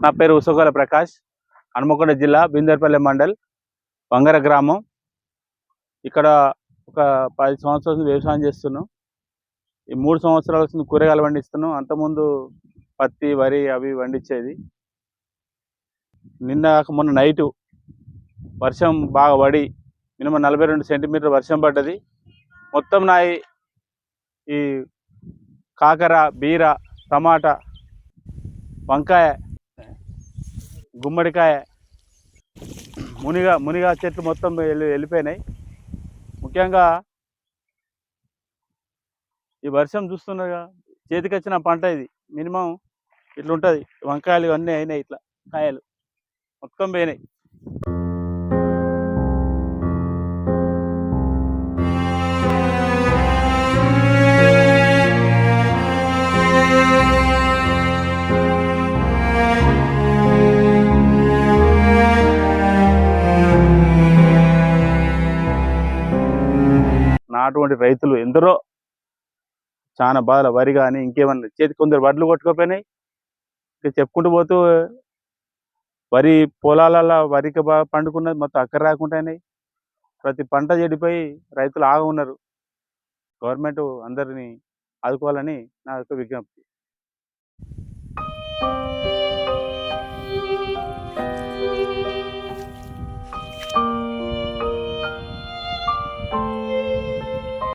నా పేరు ఉసోగల ప్రకాష్ హనుమకొండ జిల్లా బిందర్పల్లి మండల్ వంగర గ్రామం. ఇక్కడ ఒక పది సంవత్సరాల నుంచి వ్యవసాయం చేస్తున్నాం. ఈ మూడు సంవత్సరాల నుంచి కూరగాయలు పండిస్తున్నాం. అంతకుముందు పత్తి వరి అవి పండించేది. నిన్న మొన్న నైటు వర్షం బాగా పడి మినిమం నలభై రెండు సెంటీమీటర్ వర్షం పడ్డది. మొత్తం నా ఈ- ఈ కాకర బీర టమాటా వంకాయ గుమ్మడికాయ మునిగా మునిగా చెట్లు మొత్తం వెళ్ళి వెళ్ళిపోయినాయి. ముఖ్యంగా ఈ వర్షం చూస్తున్నారుగా చేతికి వచ్చిన పంట ఇది. మినిమం ఇట్లా ఉంటుంది వంకాయలు ఇవన్నీ అయినాయి ఇట్లా కాయలు. మొత్తం పోయినాయి. నాటువంటి రైతులు ఎందరో చాలా బాధలు వరి కానీ ఇంకేమన్నా చేతి కొందరు వడ్లు కొట్టుకోపోయినాయి. ఇంకా చెప్పుకుంటూ పోతూ వరి పొలాలలో వరికి బాగా పండుకున్నది మొత్తం అక్కర రాకుండానే ప్రతి పంట చెడిపోయి రైతులు ఆగ ఉన్నారు. గవర్నమెంట్ అందరినీ ఆదుకోవాలని నా యొక్క విజ్ఞప్తి.